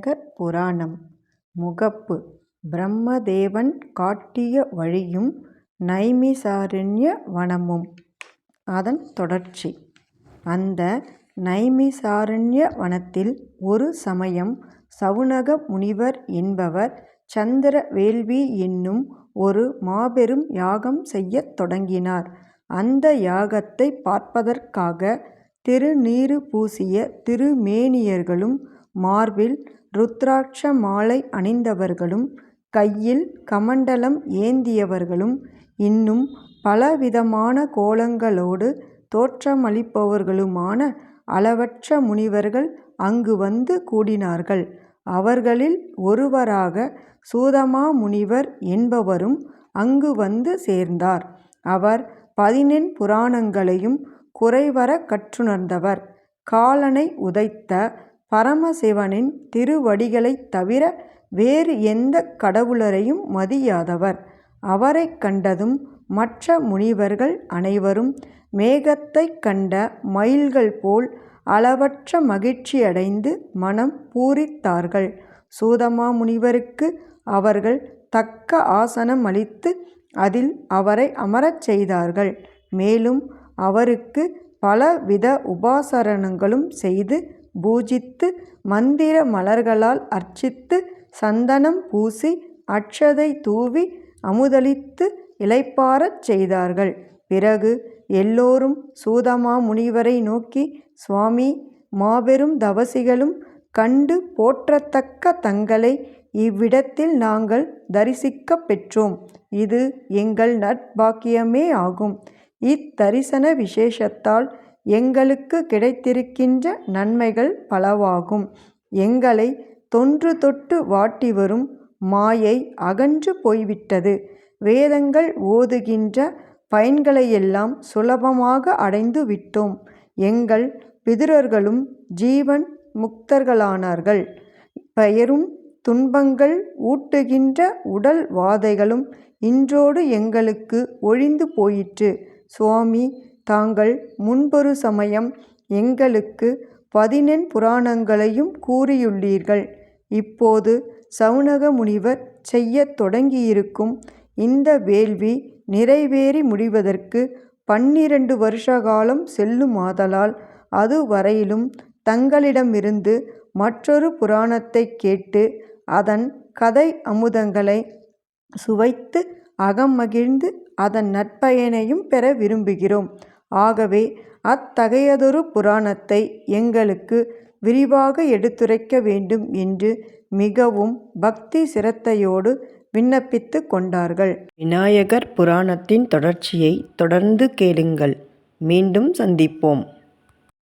விநாயகர் புராணம். முகப்பு. பிரம்மதேவன் காட்டிய வழியும் நைமிசாரண்ய வனமும். அதன் தொடர்ச்சி. அந்த நைமிசாரண்ய வனத்தில் ஒரு சமயம் சவுனக முனிவர் என்பவர் சந்திர வேள்வி என்னும் ஒரு மாபெரும் யாகம் செய்யத் தொடங்கினார். அந்த யாகத்தைப் பார்ப்பதற்காக திருநீறு பூசிய திருமேனியர்களும் மார்பில் ருத்ராட்ச மாலை அணிந்தவர்களும் கையில் கமண்டலம் ஏந்தியவர்களும் இன்னும் பலவிதமான கோலங்களோடு தோற்றமளிப்பவர்களுமான அளவற்ற முனிவர்கள் அங்கு வந்து கூடினார்கள். அவர்களில் ஒருவராக சூதமா முனிவர் என்பவரும் அங்கு வந்து சேர்ந்தார். அவர் பதினெண் புராணங்களையும் குறைவர கற்றுணர்ந்தவர். காலனை உதைத்த பரமசிவனின் திருவடிகளைத் தவிர வேறு எந்த கடவுளரையும் மதியாதவர். அவரை கண்டதும் மற்ற முனிவர்கள் அனைவரும் மேகத்தைக் கண்ட மயில்கள் போல் அளவற்ற மகிழ்ச்சியடைந்து மனம் பூரித்தார்கள். சூதமாமுனிவருக்கு அவர்கள் தக்க ஆசனம் அளித்து அதில் அவரை அமரச் செய்தார்கள். மேலும் அவருக்கு பலவித உபாசரணங்களும் செய்து பூஜித்து மந்திர மலர்களால் அர்ச்சித்து சந்தனம் பூசி அட்சதை தூவி அமுதளித்து இளைப்பாரச் செய்தார்கள். பிறகு எல்லோரும் சூதமா முனிவரை நோக்கி சுவாமி மாபெரும் தவசிகளும் கண்டு போற்றத்தக்க தங்களை இவ்விடத்தில் நாங்கள் தரிசிக்கப் பெற்றோம். இது எங்கள் நட்பாக்கியமே ஆகும் இத்தரிசன விசேஷத்தால் எங்களுக்கு கிடைத்திருக்கின்ற நன்மைகள் பலவாகும். எங்களை தொன்று தொட்டு வாட்டி வரும் மாயை அகன்று போய்விட்டது. வேதங்கள் ஓதுகின்ற பயன்களையெல்லாம் சுலபமாக அடைந்து விட்டோம். எங்கள் பிதுரர்களும் ஜீவன் முக்தர்களானார்கள். பெயரும் துன்பங்கள் ஊட்டுகின்ற உடல் வாதைகளும் இன்றோடு எங்களுக்கு ஒழிந்து போயிற்று. சுவாமி தாங்கள் முன்பொரு சமயம் எங்களுக்கு பதினெண் புராணங்களையும் கூறியுள்ளீர்கள். இப்போது சவுனக முனிவர் செய்யத் தொடங்கியிருக்கும் இந்த வேள்வி நிறைவேறி முடிவதற்கு பன்னிரண்டு வருஷ காலம் செல்லுமாதலால் அதுவரையிலும் தங்களிடமிருந்து மற்றொரு புராணத்தைக் கேட்டு அதன் கதை அமுதங்களை சுவைத்து அகம் மகிழ்ந்து அதன் நற்பயனையும் பெற விரும்புகிறோம். ஆகவே அத்தகையதொரு புராணத்தை எங்களுக்கு விரிவாக எடுத்துரைக்க வேண்டும் என்று மிகவும் பக்தி சிரத்தையோடு விண்ணப்பித்துக் கொண்டார்கள். விநாயகர் புராணத்தின் தொடர்ச்சியை தொடர்ந்து கேளுங்கள். மீண்டும் சந்திப்போம்.